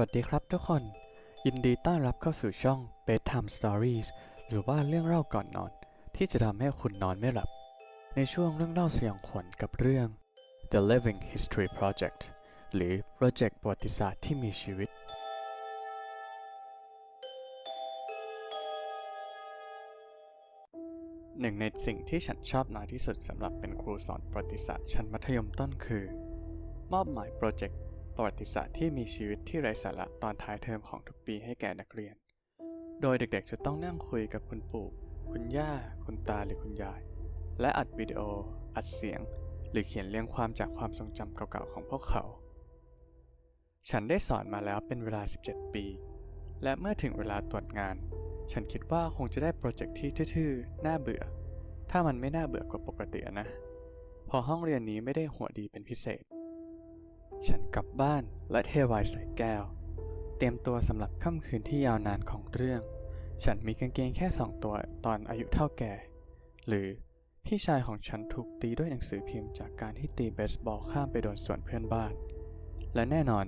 วัสดีครับทุกคน ยินดีต้อนรับเข้าสู่ช่อง Bedtime Stories หรือว่าเรื่องเล่าก่อนนอน ที่จะทำให้คุณนอนไม่หลับ ในช่วงเรื่องเล่าสยองขวัญกับเรื่อง The Living History Project หรือโปรเจกต์ประวัติศาสตร์ที่มีชีวิต หนึ่งในสิ่งที่ฉันชอบน้อยที่สุดสำหรับเป็นครูสอนประวัติศาสตร์ชั้นมัธยมต้นคือ มอบหมายโปรเจกต์ ประวัติศาสตร์ที่มีชีวิตที่ไร้สาระตอนท้ายเทอมของทุกปีให้แก่นักเรียน โดยเด็กๆจะต้องนั่งคุยกับคุณปู่ คุณย่า คุณตาหรือคุณยาย และอัดวิดีโอ อัดเสียง หรือเขียนเรียงความจากความทรงจำเก่าๆของพวกเขา ฉันได้สอนมาแล้วเป็นเวลา 17 ปี และเมื่อถึงเวลาตรวจงาน ฉันคิดว่าคงจะได้โปรเจกต์ที่ทื่อๆ น่าเบื่อ ถ้ามันไม่น่าเบื่อกว่าปกติอะนะ พอห้องเรียนนี้ไม่ได้หัวดีเป็นพิเศษ ฉันกลับบ้านและเทไวน์ใส่แก้ว เตรียมตัวสำหรับค่ำคืนที่ยาวนานของเรื่อง ฉันมีกางเกงแค่สองตัวตอนอายุเท่าแก่ หรือพี่ชายของฉันถูกตีด้วยหนังสือพิมพ์จากการที่ตีเบสบอลข้ามไปโดนสวนเพื่อนบ้าน และแน่นอน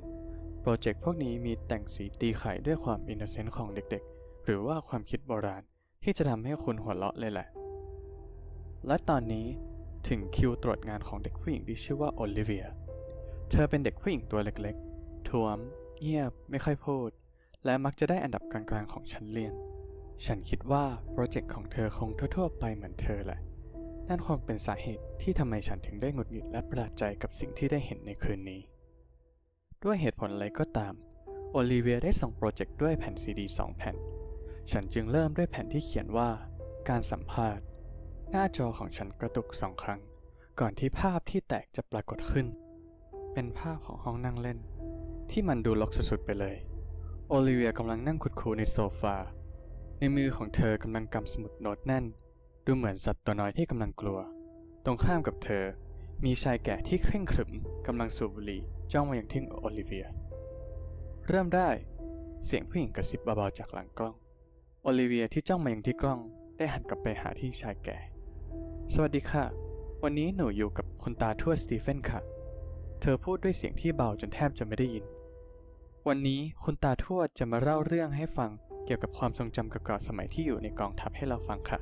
โปรเจกต์พวกนี้มีแต่งสีตีไข่ด้วยความอินโนเซนต์ของเด็กๆ หรือว่าความคิดโบราณที่จะทำให้คุณหัวเราะเลยแหละ และตอนนี้ถึงคิวตรวจงานของเด็กผู้หญิงที่ชื่อว่าโอลิเวีย เธอเป็นเด็กผู้หญิงตัวเล็กๆท้วม เงียบ ไม่ค่อยพูด และมักจะได้อันดับกลางๆของชั้นเรียน ฉันคิดว่าโปรเจกต์ของเธอคงทั่วๆไปเหมือนเธอแหละ นั่นคงเป็นสาเหตุที่ทำไมฉันถึงได้หงุดหงิดและประหลาดใจกับสิ่งที่ได้เห็นในคืนนี้ ด้วยเหตุผลอะไรก็ตาม โอลิเวียได้ส่งโปรเจกต์ด้วยแผ่นซีดีสองแผ่น ฉันจึงเริ่มด้วยแผ่นที่เขียนว่า การสัมภาษณ์ หน้าจอของฉันกระตุกสองครั้ง ก่อนที่ภาพที่แตกจะปรากฏขึ้น เป็นภาพของห้องนั่งเล่น ที่มันดูรกสุดๆไปเลย โอลิเวียกำลังนั่งคุดคูในโซฟา ในมือของเธอกำลังกำสมุดโน้ตแน่น ดูเหมือนสัตว์ตัวน้อยที่กำลังกลัว ตรงข้ามกับเธอ มีชายแก่ที่เคร่งขรึมกำลังสูบบุหรี่จ้องมาอย่างที่โอลิเวีย เริ่มได้ เสียงผู้หญิงกระซิบเบาๆจากหลังกล้อง โอลิเวียที่จ้องมาอย่างที่กล้อง ได้หันกลับไปหาที่ชายแก่ สวัสดีค่ะ วันนี้หนูอยู่กับคุณตาทวดสตีเฟนค่ะ เธอพูดด้วยเสียงที่เบาจนแทบจะไม่ได้ยิน วันนี้คุณตาทวดจะมาเล่าเรื่องให้ฟังเกี่ยวกับความทรงจำเก่าๆสมัยที่อยู่ในกองทัพให้เราฟังค่ะ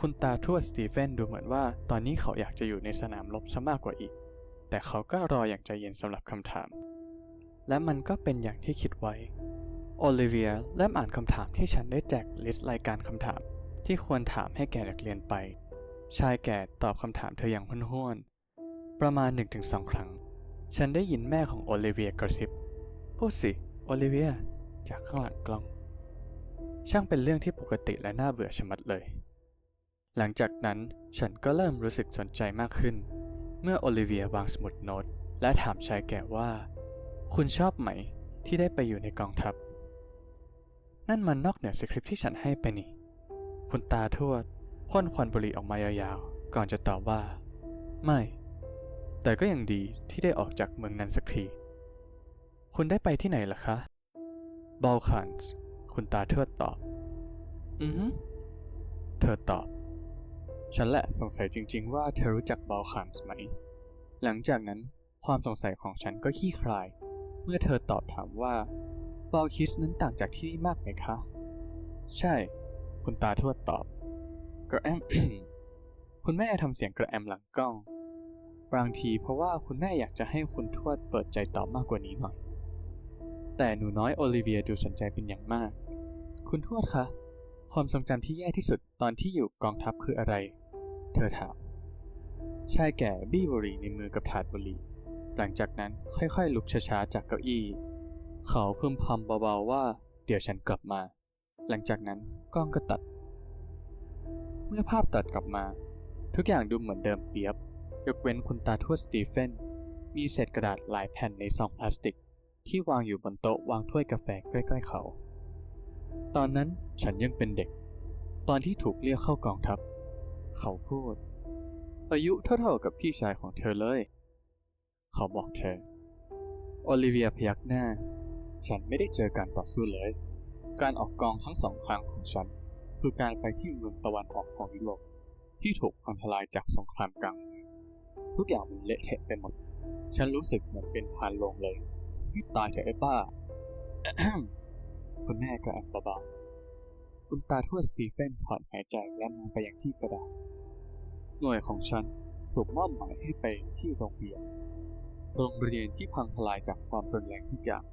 คุณตาทวดสตีเฟนดูเหมือนว่า ตอนนี้เขาอยากจะอยู่ในสนามรบซะมากกว่าอีก แต่เขาก็รออย่างใจเย็นสำหรับคำถาม และมันก็เป็นอย่างที่คิดไว้ โอลิเวียเริ่มอ่านคำถามที่ฉันได้แจกลิสต์รายการคำถาม ที่ควรถามให้แก่นักเรียนไป ชายแก่ตอบคำถามเธออย่างห้วน ประมาณ 1-2 ครั้ง ฉันได้ยินแม่ของโอลิเวียกระซิบ พูดสิ โอลิเวีย จากข้างหลังกล้อง ช่างเป็นเรื่องที่ปกติและน่าเบื่อชะมัดเลย หลังจากนั้นฉันก็เริ่มรู้สึกสนใจมากขึ้น เมื่อโอลิเวียวางสมุดโน้ต และถามชายแก่ว่า คุณชอบไหมที่ได้ไปอยู่ในกองทัพ นั่นมันนอกเหนือสคริปต์ที่ฉันให้ไปนี่ คุณตาทวดพ่นควันบุหรี่ออกมายาวๆ ก่อนจะตอบว่า ไม่ แต่ก็ยังดีที่ได้ออกจากเมืองนั้นสักที คุณได้ไปที่ไหนล่ะคะบอลคันส์คุณตาทวดตอบ อือฮึเธอตอบ ฉันแหละสงสัยจริง ๆ ว่าเธอรู้จักบอลคันส์ไหม หลังจากนั้นความสงสัยของฉันก็ขี้คลาย เมื่อเธอตอบถามว่าบอลคิสนั้นต่างจากที่นี่มากไหมคะ ใช่ คุณตาทวดตอบ กระแอม คุณแม่ทำเสียงกระแอมหลังกล้อง บางทีเพราะว่าคุณแม่อยากจะให้คุณทวดเปิดใจตอบมากกว่านี้หน่อย แต่หนูน้อยโอลิเวียดูสนใจเป็นอย่างมาก คุณทวดคะ ความทรงจำที่แย่ที่สุดตอนที่อยู่กองทัพคืออะไร เธอถาม ชายแก่บี้บุหรี่ในมือกับถาดบุหรี่ หลังจากนั้นค่อยๆ ลุกช้าๆ จากเก้าอี้ เขาพึมพำเบาๆว่า เดี๋ยวฉันกลับมา หลังจากนั้นกล้องก็ตัด เมื่อภาพตัดกลับมา ทุกอย่างดูเหมือนเดิมเปียบ ยกเว้นคุณตาทวดสตีเฟน มีเศษกระดาษหลายแผ่นในซองพลาสติก ที่วางอยู่บนโต๊ะวางถ้วยกาแฟใกล้ๆเขา ตอนนั้นฉันยังเป็นเด็ก ตอนที่ถูกเรียกเข้ากองทัพ เขาพูด อายุเท่าๆกับพี่ชายของเธอเลย เขาบอกเธอ โอลิเวียพยักหน้า ฉันไม่ได้เจอการต่อสู้เลย การออกกองทั้งสองครั้งของฉัน คือการไปที่เมืองตะวันออกของยุโรปที่ถูกพังทลายจากสงครามกลางเมือง ทุกอย่างมันเละเทะไปหมด ฉันรู้สึกเหมือนเป็นพานลงเลย ตายเถอะไอ้บ้า คุณแม่ก็แอบเบาๆคุณตาทวดสตีเฟนถอนหายใจและมองไปยังที่กระดาษ หน่วยของฉันถูกมอบหมายให้ไปที่โรงเรียน โรงเรียนที่พังทลายจากความรุนแรงทุกอย่าง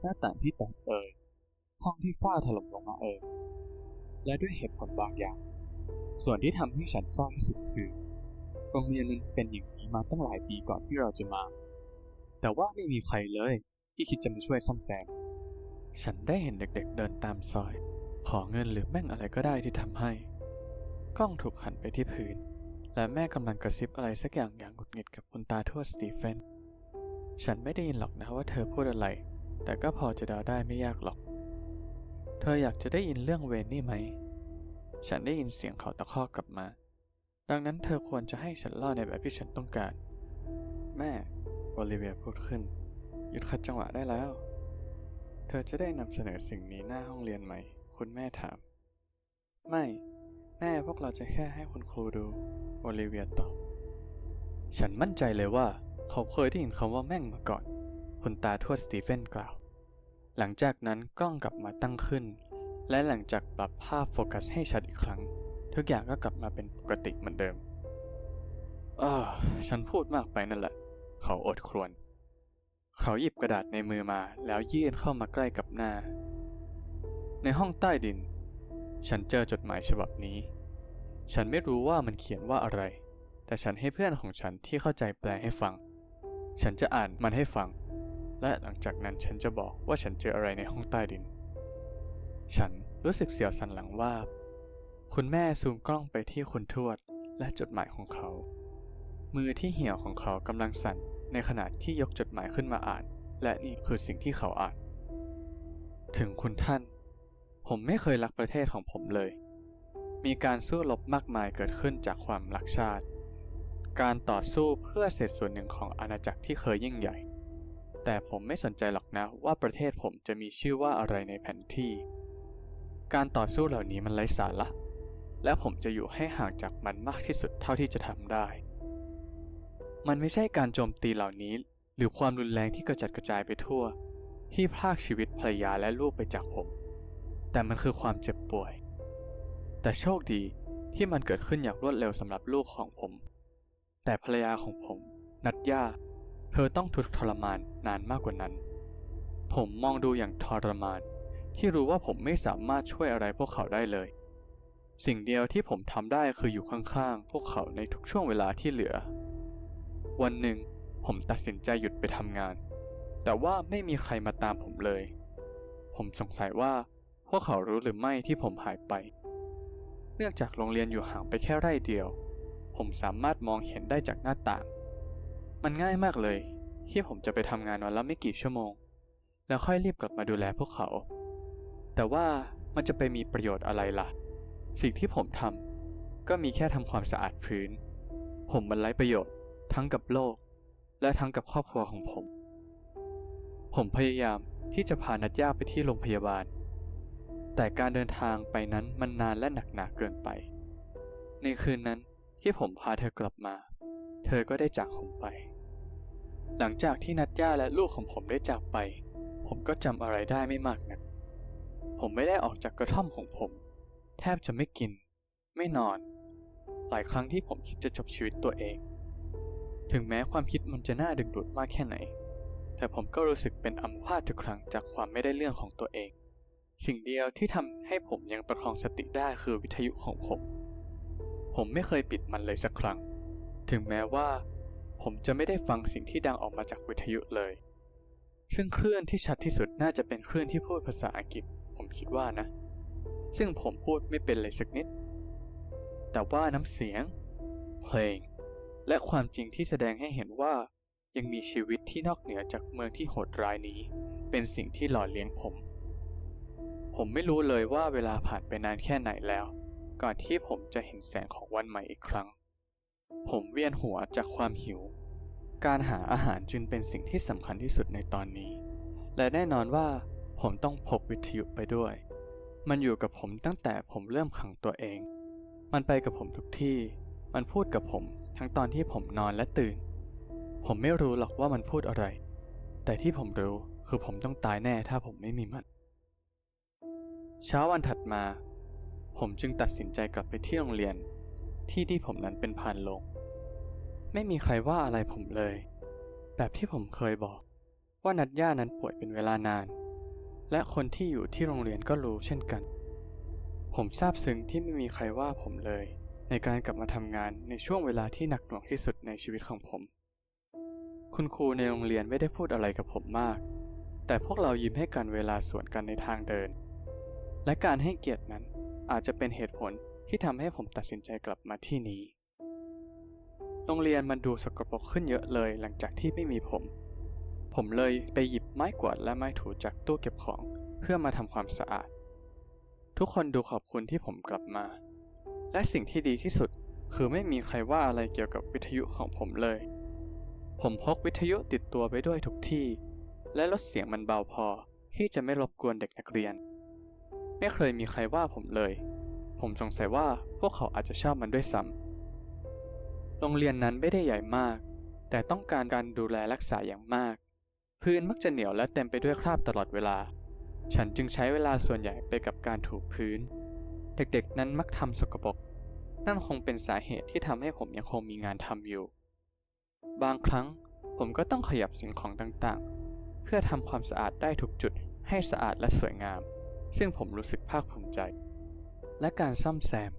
หน้าต่างที่แตกเอ่ย ห้องที่ฝ้าถล่มลงมาเอ่ย และด้วยเหตุผลบางอย่าง ส่วนที่ทำให้ฉันเศร้าที่สุดคือ โรงเรียนนั้นเป็นอย่างนี้มาตั้งหลายปีก่อนที่เราจะมา แต่ว่าไม่มีใครเลยที่คิดจะมาช่วยซ่อมแซม ฉันได้เห็นเด็กๆเดินตามซอย ขอเงินหรือแม่งอะไรก็ได้ที่ทำให้ กล้องถูกหันไปที่พื้น และแม่กำลังกระซิบอะไรสักอย่างอย่างหงุดหงิดกับคุณตาทวดสตีเฟน ฉันไม่ได้ยินหรอกนะว่าเธอพูดอะไร แต่ก็พอจะเดาได้ไม่ยากหรอก เธออยากจะได้ยินเรื่องเวนนี่ไหม ฉันได้ยินเสียงเขาตะคอกกลับมา ดังนั้นเธอควรจะให้ฉันเล่าในแบบที่ฉันต้องการ แม่โอลิเวียพูดขึ้น หยุดขัดจังหวะได้แล้ว เธอจะได้นำเสนอสิ่งนี้หน้าห้องเรียนไหม คุณแม่ถาม ไม่ แม่พวกเราจะแค่ให้คุณครูดูโอลิเวียตอบ ฉันมั่นใจเลยว่า เขาเคยได้ยินคำว่าแม่งมาก่อน คุณตาทวดสตีเฟนกล่าว หลังจากนั้นกล้องกลับมาตั้งขึ้น และหลังจากปรับภาพโฟกัสให้ชัดอีกครั้ง ทุกอย่างก็กลับมาเป็นปกติเหมือนเดิม เออ ฉันพูดมากไปนั่นแหละ เขาอดครวญเขาหยิบกระดาษในมือมาแล้วยื่นเข้ามาใกล้กับหน้า ในห้องใต้ดิน ฉันเจอจดหมายฉบับนี้ ฉันไม่รู้ว่ามันเขียนว่าอะไร แต่ฉันให้เพื่อนของฉันที่เข้าใจแปลให้ฟัง ฉันจะอ่านมันให้ฟัง และหลังจากนั้นฉันจะบอกว่าฉันเจออะไรในห้องใต้ดิน ฉันรู้สึกเสียวสันหลังว่า คุณแม่ซูมกล้องไปที่คุณทวดและจดหมายของเขา มือที่เหี่ยวของเขากำลังสั่นในขณะที่ยกจดหมายขึ้นมาอ่าน และนี่คือสิ่งที่เขาอ่าน ถึงคุณท่าน ผมไม่เคยรักประเทศของผมเลย มีการสู้รบมากมายเกิดขึ้นจากความรักชาติ การต่อสู้เพื่อเศษส่วนหนึ่งของอาณาจักรที่เคยยิ่งใหญ่ แต่ผมไม่สนใจหรอกนะว่าประเทศผมจะมีชื่อว่าอะไรในแผนที่ การต่อสู้เหล่านี้มันไร้สาระ และผมจะอยู่ให้ห่างจากมันมากที่สุดเท่าที่จะทำได้ มันไม่ใช่การโจมตีเหล่านี้ หรือความรุนแรงที่กระจัดกระจายไปทั่ว ที่พรากชีวิตภรรยาและลูกไปจากผม แต่มันคือความเจ็บป่วย แต่โชคดีที่มันเกิดขึ้นอย่างรวดเร็วสำหรับลูกของผม แต่ภรรยาของผม นัดย่า เธอต้องทุกข์ทรมานนานมากกว่านั้น ผมมองดูอย่างทรมาน ที่รู้ว่าผมไม่สามารถช่วยอะไรพวกเขาได้เลย สิ่งเดียวที่ผมทำได้คืออยู่ข้างๆ พวกเขาในทุกช่วงเวลาที่เหลือ วันหนึ่ง ผมตัดสินใจหยุดไปทำงาน แต่ว่าไม่มีใครมาตามผมเลย ผมสงสัยว่าพวกเขารู้หรือไม่ที่ผมหายไป เนื่องจากโรงเรียนอยู่ห่างไปแค่ไร่เดียว ผมสามารถมองเห็นได้จากหน้าต่าง มันง่ายมากเลย ที่ผมจะไปทำงานวันละไม่กี่ชั่วโมง แล้วค่อยรีบกลับมาดูแลพวกเขา แต่ว่ามันจะไปมีประโยชน์อะไรล่ะ สิ่งที่ผมทำก็มีแค่ทำความสะอาดพื้น ผมมันไร้ประโยชน์ทั้งกับโลก และทั้งกับครอบครัวของผม ผมพยายามที่จะพานัดย่าไปที่โรงพยาบาล แต่การเดินทางไปนั้นมันนานและหนักหนาเกินไป ในคืนนั้นที่ผมพาเธอกลับมา เธอก็ได้จากผมไป หลังจากที่นัดย่าและลูกของผมได้จากไป ผมก็จำอะไรได้ไม่มากนัก ผมไม่ได้ออกจากกระท่อมของผม แทบจะไม่กิน ไม่นอน หลายครั้งที่ผมคิดจะจบชีวิตตัวเอง ถึงแม้ความคิดมันจะน่าดึงดูดมากแค่ไหน แต่ผมก็รู้สึกเป็นอัมพาตทุกครั้งจากความไม่ได้เรื่องของตัวเอง สิ่งเดียวที่ทำให้ผมยังประคองสติได้คือวิทยุของผม ผมไม่เคยปิดมันเลยสักครั้ง ถึงแม้ว่า ผมจะไม่ได้ฟังสิ่งที่ดังออกมาจากวิทยุเลย ซึ่งคลื่นที่ชัดที่สุดน่าจะเป็นคลื่นที่พูดภาษาอังกฤษ ผมคิดว่านะ ซึ่งผมพูดไม่เป็นเลยสักนิด แต่ว่าน้ำเสียง เพลง และความจริงที่แสดงให้เห็นว่า ยังมีชีวิตที่นอกเหนือจากเมืองที่โหดร้ายนี้ เป็นสิ่งที่หล่อเลี้ยงผม ผมไม่รู้เลยว่าเวลาผ่านไปนานแค่ไหนแล้ว ก่อนที่ผมจะเห็นแสงของวันใหม่อีกครั้ง ผมเวียนหัวจากความหิว การหาอาหารจึงเป็นสิ่งที่สำคัญที่สุดในตอนนี้ และแน่นอนว่าผมต้องพกวิทยุไปด้วย มันอยู่กับผมตั้งแต่ผมเริ่มขังตัวเอง มันไปกับผมทุกที่ มันพูดกับผมทั้งตอนที่ผมนอนและตื่น ผมไม่รู้หรอกว่ามันพูดอะไร แต่ที่ผมรู้คือผมต้องตายแน่ถ้าผมไม่มีมัน เช้าวันถัดมา ผมจึงตัดสินใจกลับไปที่โรงเรียน ที่ที่ผมนั้นเป็นพานลง ไม่มีใครว่าอะไรผมเลย แบบที่ผมเคยบอก ว่านัดย่านั้นป่วยเป็นเวลานาน และคนที่อยู่ที่โรงเรียนก็รู้เช่นกัน ผมซาบซึ้งที่ไม่มีใครว่าผมเลย ในการกลับมาทำงานในช่วงเวลาที่หนักหน่วงที่สุดในชีวิตของผม คุณครูในโรงเรียนไม่ได้พูดอะไรกับผมมาก แต่พวกเรายิ้มให้กันเวลาสวนกันในทางเดิน และการให้เกียรตินั้นอาจจะเป็นเหตุผลที่ทำให้ผมตัดสินใจกลับมาที่นี้ โรงเรียนมันดูสกปรกขึ้นเยอะเลยหลังจากที่ไม่มีผม ผมเลยไปหยิบไม้กวาดและไม้ถูจากตู้เก็บของ เพื่อมาทำความสะอาด ทุกคนดูขอบคุณที่ผมกลับมา และสิ่งที่ดีที่สุดคือไม่มีใครว่าอะไรเกี่ยวกับวิทยุของผมเลย ผมพกวิทยุติดตัวไปด้วยทุกที่ และลดเสียงมันเบาพอที่จะไม่รบกวนเด็กนักเรียน ไม่เคยมีใครว่าผมเลย ผมสงสัยว่าพวกเขาอาจจะชอบมันด้วยซ้ำโรงเรียนนั้นไม่ได้ใหญ่มาก แต่ต้องการการดูแลรักษาอย่างมาก พื้นมักจะเหนียวและเต็มไปด้วยคราบตลอดเวลา ฉันจึงใช้เวลาส่วนใหญ่ไปกับการถูพื้น เด็กๆ นั้นมักทำสกปรก นั่นคงเป็นสาเหตุที่ทำให้ผมยังคงมีงานทำอยู่ บางครั้งผมก็ต้องขยับสิ่งของต่างๆ เพื่อทำความสะอาดได้ทุกจุดให้สะอาดและสวยงาม ซึ่งผมรู้สึกภาคภูมิใจ และการซ่อมแซม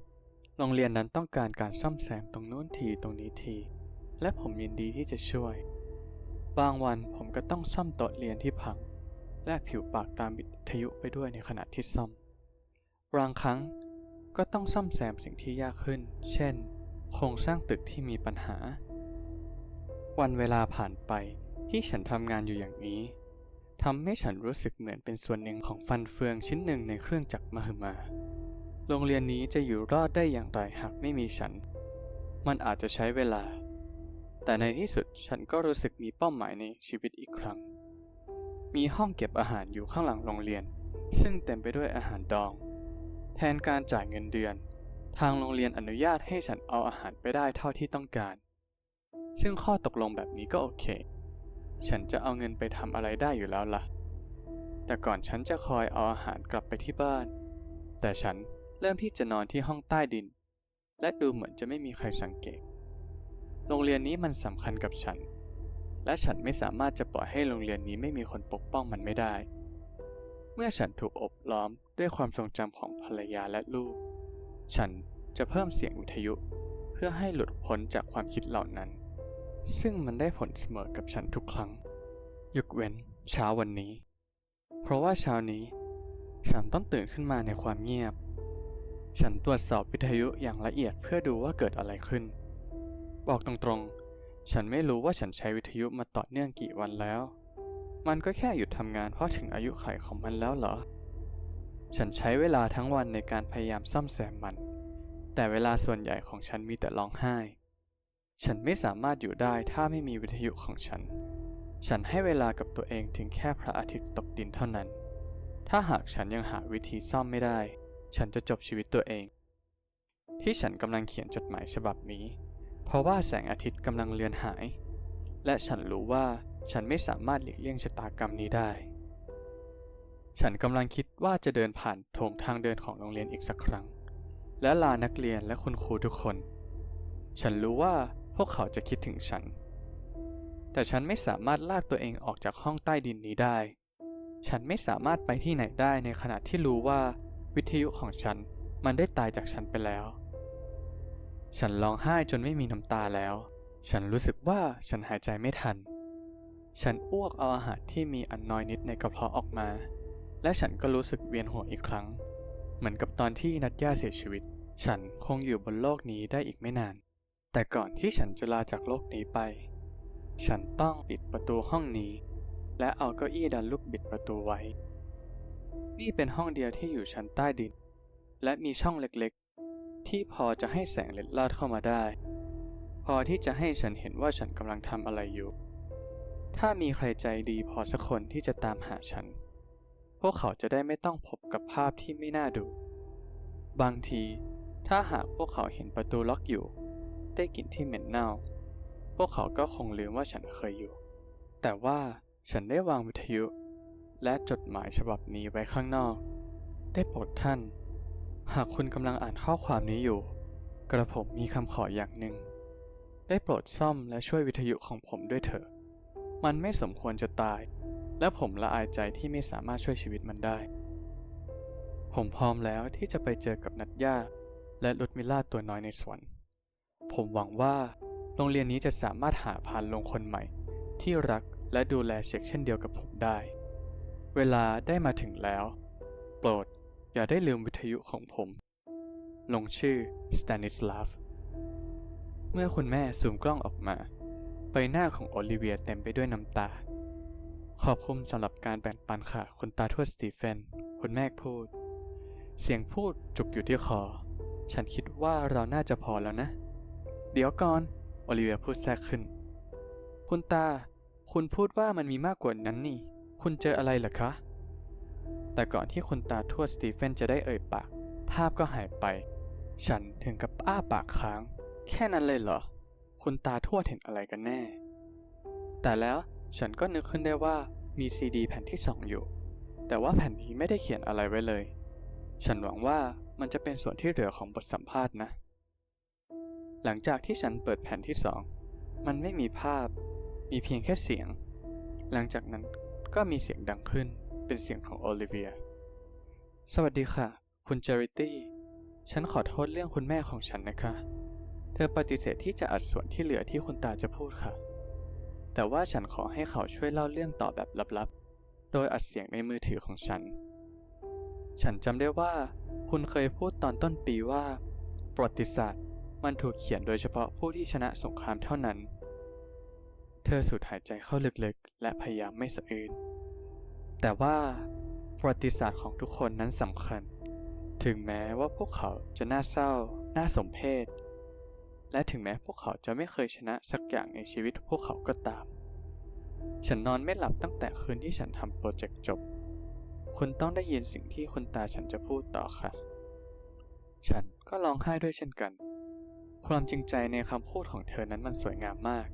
โรงเรียนนั้นต้องการการซ่อมแซมตรงนู้นทีตรงนี้ที และผมยินดีที่จะช่วย บางวันผมก็ต้องซ่อมโต๊ะเรียนที่พัง และผิวปากตามวิทยุไปด้วยในขณะที่ซ่อม บางครั้งก็ต้องซ่อมแซมสิ่งที่ยากขึ้น เช่น โครงสร้างตึกที่มีปัญหา วันเวลาผ่านไปที่ฉันทำงานอยู่อย่างนี้ทำให้ฉันรู้สึกเหมือนเป็นส่วนหนึ่งของฟันเฟืองชิ้นหนึ่งในเครื่องจักรมหึมา โรงเรียนนี้จะอยู่รอดได้อย่างไรหากไม่มีฉัน มันอาจจะใช้เวลา แต่ในที่สุดฉันก็รู้สึกมีเป้าหมายในชีวิตอีกครั้ง มีห้องเก็บอาหารอยู่ข้างหลังโรงเรียน ซึ่งเต็มไปด้วยอาหารดอง แทนการจ่ายเงินเดือน ทางโรงเรียนอนุญาตให้ฉันเอาอาหารไปได้เท่าที่ต้องการ ซึ่งข้อตกลงแบบนี้ก็โอเค ฉันจะเอาเงินไปทำอะไรได้อยู่แล้วล่ะ แต่ก่อนฉันจะคอยเอาอาหารกลับไปที่บ้าน แต่ฉันเริ่มที่จะนอนที่ห้องใต้ดิน และดูเหมือนจะไม่มีใครสังเกต โรงเรียนนี้มันสำคัญกับฉัน และฉันไม่สามารถจะปล่อยให้โรงเรียนนี้ไม่มีคนปกป้องมันไม่ได้ เมื่อฉันถูกอบล้อมด้วยความทรงจำของภรรยาและลูก ฉันจะเพิ่มเสียงวิทยุ เพื่อให้หลุดพ้นจากความคิดเหล่านั้น ซึ่งมันได้ผลเสมอกับฉันทุกครั้ง ยกเว้นเช้าวันนี้ เพราะว่าเช้านี้ ฉันต้องตื่นขึ้นมาในความเงียบ ฉันตรวจสอบวิทยุอย่างละเอียดเพื่อดูว่าเกิดอะไรขึ้น บอกตรงๆ ฉันไม่รู้ว่าฉันใช้วิทยุมาต่อเนื่องกี่วันแล้ว มันก็แค่หยุดทำงานเพราะถึงอายุไขของมันแล้วเหรอ ฉันใช้เวลาทั้งวันในการพยายามซ่อมแซมมัน แต่เวลาส่วนใหญ่ของฉันมีแต่ร้องไห้ ฉันไม่สามารถอยู่ได้ถ้าไม่มีวิทยุของฉัน ฉันให้เวลากับตัวเองถึงแค่พระอาทิตย์ตกดินเท่านั้น ถ้าหากฉันยังหาวิธีซ่อมไม่ได้ ฉันจะจบชีวิตตัวเอง ที่ฉันกำลังเขียนจดหมายฉบับนี้ เพราะว่าแสงอาทิตย์กำลังเลือนหาย และฉันรู้ว่าฉันไม่สามารถหลีกเลี่ยงชะตากรรมนี้ได้ ฉันกำลังคิดว่าจะเดินผ่านโถงทางเดินของโรงเรียนอีกสักครั้ง และลานักเรียนและคุณครูทุกคน ฉันรู้ว่าพวกเขาจะคิดถึงฉัน แต่ฉันไม่สามารถลากตัวเองออกจากห้องใต้ดินนี้ได้ ฉันไม่สามารถไปที่ไหนได้ในขณะที่รู้ว่าวิทยุของฉันมันได้ตายจากฉันไปแล้ว ฉันร้องไห้จนไม่มีน้ำตาแล้ว ฉันรู้สึกว่าฉันหายใจไม่ทัน ฉันอ้วกเอาอาหารที่มีอันน้อยนิดในกระเพาะออกมา และฉันก็รู้สึกเวียนหัวอีกครั้ง เหมือนกับตอนที่นัดย่าเสียชีวิต ฉันคงอยู่บนโลกนี้ได้อีกไม่นาน แต่ก่อนที่ฉันจะลาจากโลกนี้ไป ฉันต้องปิดประตูห้องนี้ และเอาเก้าอี้ดันลูกบิดประตูไว้ นี่เป็นห้องเดียวที่อยู่ชั้นใต้ดิน และมีช่องเล็ก ที่พอจะให้แสงเล็ดลอดเข้ามาได้ พอที่จะให้ฉันเห็นว่าฉันกำลังทำอะไรอยู่ ถ้ามีใครใจดีพอสักคนที่จะตามหาฉัน พวกเขาจะได้ไม่ต้องพบกับภาพที่ไม่น่าดู บางที ถ้าหากพวกเขาเห็นประตูล็อกอยู่ ได้กลิ่นที่เหม็นเน่า พวกเขาก็คงลืมว่าฉันเคยอยู่ แต่ว่าฉันได้วางวิทยุ และจดหมายฉบับนี้ไว้ข้างนอก ได้โปรดท่าน หากคุณกำลังอ่านข้อความนี้อยู่ กระผมมีคำขออย่างหนึ่ง ได้โปรดซ่อมและช่วยวิทยุของผมด้วยเถอะ มันไม่สมควรจะตาย และผมละอายใจที่ไม่สามารถช่วยชีวิตมันได้ ผมพร้อมแล้วที่จะไปเจอกับนัดย่าและลุดมิล่าตัวน้อยในสวน ผมหวังว่า โรงเรียนนี้จะสามารถหาพานลงคนใหม่ ที่รักและดูแลเช็คเช่นเดียวกับผมได้ เวลาได้มาถึงแล้ว โปรด อย่าได้ลืมวิทยุของผม ลงชื่อ Stanislav เมื่อคุณแม่ซูมกล้องออกมา ใบหน้าของโอลิเวียเต็มไปด้วยน้ำตา ขอบคุณสำหรับการแบ่งปันค่ะ คุณตาทวดสตีเฟน คุณแม่พูด เสียงพูดจุกอยู่ที่คอ ฉันคิดว่าเราน่าจะพอแล้วนะ เดี๋ยวก่อน โอลิเวียพูดแทรกขึ้น คุณตา คุณพูดว่ามันมีมากกว่านั้นนี่ คุณเจออะไรเหรอคะ แต่ก่อนที่คุณตาทวดสตีเฟนจะได้เอ่ยปาก ภาพก็หายไป ฉันถึงกับอ้าปากค้าง แค่นั้นเลยเหรอ คุณตาทวดเห็นอะไรกันแน่ แต่แล้วฉันก็นึกขึ้นได้ว่ามีซีดีแผ่นที่สองอยู่ แต่ว่าแผ่นนี้ไม่ได้เขียนอะไรไว้เลย ฉันหวังว่ามันจะเป็นส่วนที่เหลือของบทสัมภาษณ์นะ หลังจากที่ฉันเปิดแผ่นที่สอง มันไม่มีภาพ มีเพียงแค่เสียง หลังจากนั้นก็มีเสียงดังขึ้น เป็นเสียงของโอลิเวีย สวัสดีค่ะ คุณเจอริตี้ ฉันขอโทษเรื่องคุณแม่ของฉันนะคะ เธอปฏิเสธที่จะอัดส่วนที่เหลือที่คุณตาจะพูดค่ะ แต่ว่าฉันขอให้เขาช่วยเล่าเรื่องต่อแบบลับๆ โดยอัดเสียงในมือถือของฉัน ฉันจำได้ว่า คุณเคยพูดตอนต้นปีว่า ประวัติศาสตร์ มันถูกเขียนโดยเฉพาะผู้ที่ชนะสงครามเท่านั้น เธอสูดหายใจเข้าลึกๆ และพยายามไม่สะอื้น แต่ว่าประวัติศาสตร์ของทุกคนนั้นสำคัญ ถึงแม้ว่าพวกเขาจะน่าเศร้า น่าสมเพชและถึงแม้พวกเขาจะไม่เคยชนะสักอย่างในชีวิตพวกเขาก็ตาม ฉันนอนไม่หลับตั้งแต่คืนที่ฉันทำโปรเจกต์จบ คุณต้องได้ยินสิ่งที่คุณตาฉันจะพูดต่อค่ะ ฉันก็ร้องไห้ด้วยเช่นกัน ความจริงใจในคำพูดของเธอนั้นมันสวยงามมาก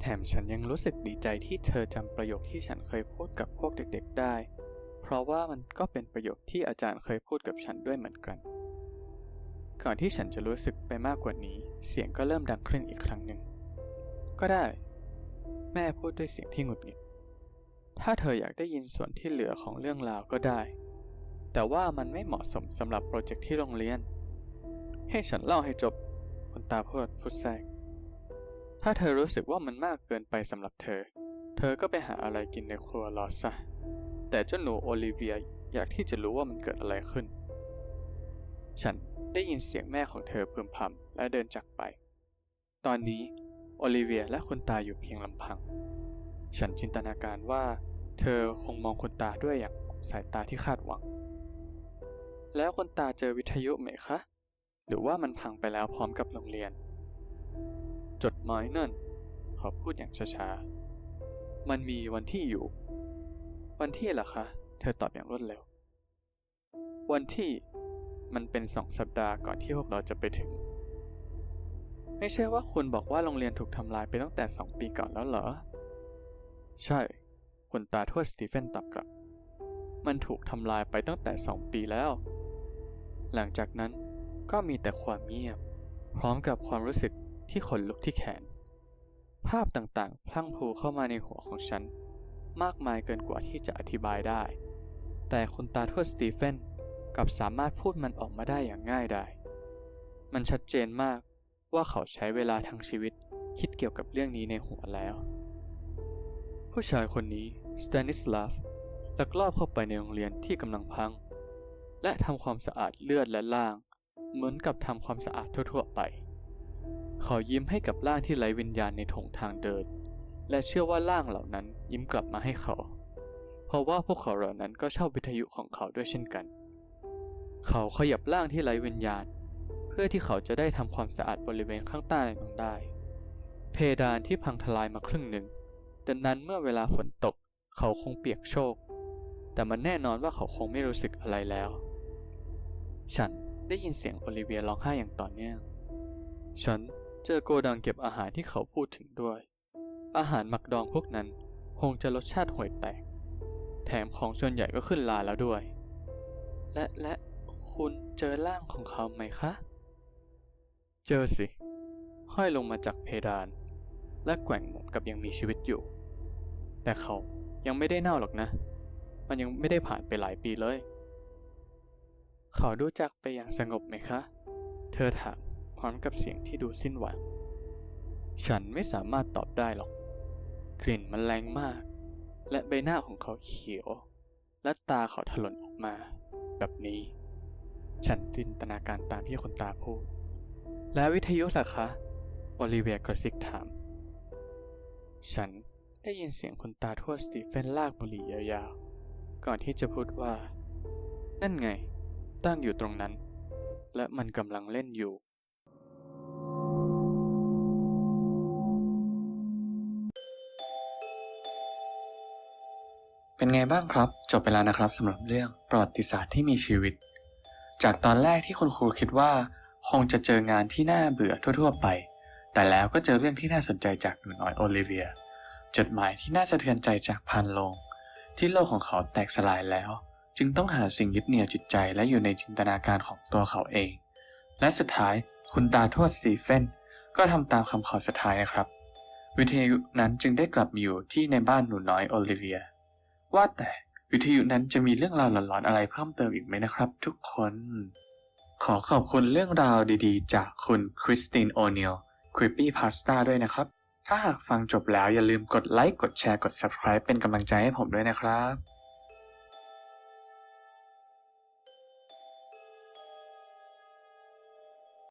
แถมฉันยังรู้สึกดีใจที่เธอจำประโยคที่ฉันเคยพูดกับพวกเด็กๆได้ เพราะว่ามันก็เป็นประโยคที่อาจารย์เคยพูดกับฉันด้วยเหมือนกัน ก่อนที่ฉันจะรู้สึกไปมากกว่านี้ เสียงก็เริ่มดังขึ้นอีกครั้งหนึ่ง ก็ได้ แม่พูดด้วยเสียงที่หงุดหงิด ถ้าเธออยากได้ยินส่วนที่เหลือของเรื่องราวก็ได้ แต่ว่ามันไม่เหมาะสมสำหรับโปรเจกต์ที่โรงเรียน ให้ฉันเล่าให้จบ คุณตาพูดพูดแทรก ถ้าเธอรู้สึกว่ามันมากเกินไปสำหรับเธอ เธอก็ไปหาอะไรกินในครัวรอซะ แต่เจ้าหนูโอลิเวียอยากที่จะรู้ว่ามันเกิดอะไรขึ้น ฉันได้ยินเสียงแม่ของเธอพึมพำและเดินจากไป ตอนนี้โอลิเวียและคุณตาอยู่เพียงลำพัง ฉันจินตนาการว่า เธอคงมองคุณตาด้วยอย่างสายตาที่คาดหวัง แล้วคุณตาเจอวิทยุไหมคะ หรือว่ามันพังไปแล้วพร้อมกับโรงเรียน จดหมายนั่น เขาพูดอย่างช้าๆ มันมีวันที่อยู่ วันที่เหรอคะ เธอตอบอย่างรวดเร็ว วันที่มันเป็นสองสัปดาห์ก่อนที่พวกเราจะไปถึง ไม่ใช่ว่าคุณบอกว่าโรงเรียนถูกทำลายไปตั้งแต่สองปีก่อนแล้วเหรอ ใช่ คุณตาทวดสตีเฟนตอบกลับ มันถูกทำลายไปตั้งแต่สองปีแล้ว หลังจากนั้นก็มีแต่ความเงียบ พร้อมกับความรู้สึก ที่ขนลุกที่แขน ภาพต่างๆ พลั่งพลูเข้ามาในหัวของฉัน มากมายเกินกว่าที่จะอธิบายได้ แต่คุณตาทวดสตีเฟนกลับสามารถพูดมันออกมาได้อย่างง่ายดายมันชัดเจนมากว่าเขาใช้เวลาทั้งชีวิตคิดเกี่ยวกับเรื่องนี้ในหัวแล้ว ผู้ชายคนนี้สแตนิสลาฟลักลอบเข้าไปในโรงเรียนที่กำลังพัง และทำความสะอาดเลือดและล่าง เหมือนกับทำความสะอาดทั่วๆไป เขายิ้มให้กับร่างที่ไร้วิญญาณในถงทางเดิน และเชื่อว่าร่างเหล่านั้นยิ้มกลับมาให้เขา เพราะว่าพวกเขาเหล่านั้นก็ชอบวิทยุของเขาด้วยเช่นกัน เขาขยับร่างที่ไร้วิญญาณ เพื่อที่เขาจะได้ทำความสะอาดบริเวณข้างใต้นั้นได้ เพดานที่พังทลายมาครึ่งหนึ่งดังนั้นเมื่อเวลาฝนตก เขาคงเปียกโชก แต่มันแน่นอนว่าเขาคงไม่รู้สึกอะไรแล้ว ฉันได้ยินเสียงโอลิเวียร้องไห้อย่างต่อเนื่องฉัน เจอโกดังเก็บอาหารที่เขาพูดถึงด้วย อาหารหมักดองพวกนั้นคงจะรสชาติห่วยแตก แถมของส่วนใหญ่ก็ขึ้นลาแล้วด้วย และและคุณเจอร่างของเขาไหมคะ เจอสิ ห้อยลงมาจากเพดาน และแกว่งเหมือนกับยังมีชีวิตอยู่ แต่เขายังไม่ได้เน่าหรอกนะ มันยังไม่ได้ผ่านไปหลายปีเลย เขาดูจากไปอย่างสงบไหมคะ เธอถาม พร้อมกับเสียงที่ดูสิ้นหวัง ฉันไม่สามารถตอบได้หรอก กลิ่นมันแรงมาก และใบหน้าของเขาเขียว และตาเขาถลนออกมา แบบนี้ ฉันจินตนาการตามที่คนตาพูด และวิทยุล่ะคะ โอลิเวียกระซิกถาม ฉันได้ยินเสียงคุณตาทวดสตีเฟนลากบุหรี่ยาวๆ ก่อนที่จะพูดว่า นั่นไง ตั้งอยู่ตรงนั้น และมันกำลังเล่นอยู่ เป็นไงบ้างครับ จบไปแล้วนะครับสำหรับเรื่องประวัติศาสตร์ที่มีชีวิต จากตอนแรกที่คุณครูคิดว่า คงจะเจองานที่น่าเบื่อทั่ว ๆ ไป แต่แล้วก็เจอเรื่องที่น่าสนใจจากหนูน้อยโอลิเวีย จดหมายที่น่าสะเทือนใจจากพันลง ที่โลกของเขาแตกสลายแล้ว จึงต้องหาสิ่งยึดเหนี่ยวจิตใจและอยู่ในจินตนาการของตัวเขาเอง และสุดท้ายคุณตาทวดสตีเฟนก็ทำตามคำขอสุดท้ายนะครับ วิทยุนั้นจึงได้กลับมาอยู่ที่ในบ้านหนูน้อยโอลิเวีย ว่าแต่วิทยุนั้นจะมีเรื่องราวหลอนๆอะไรเพิ่มเติมอีกไหมนะครับ ทุกคน ขอขอบคุณเรื่องราวดีๆ จากคุณคริสตินโอเนลคริปปี้พาสต้าด้วยนะครับ ถ้าหากฟังจบแล้วอย่าลืมกดไลค์กดแชร์กด Subscribe เป็นกำลังใจให้ผมด้วยนะครับ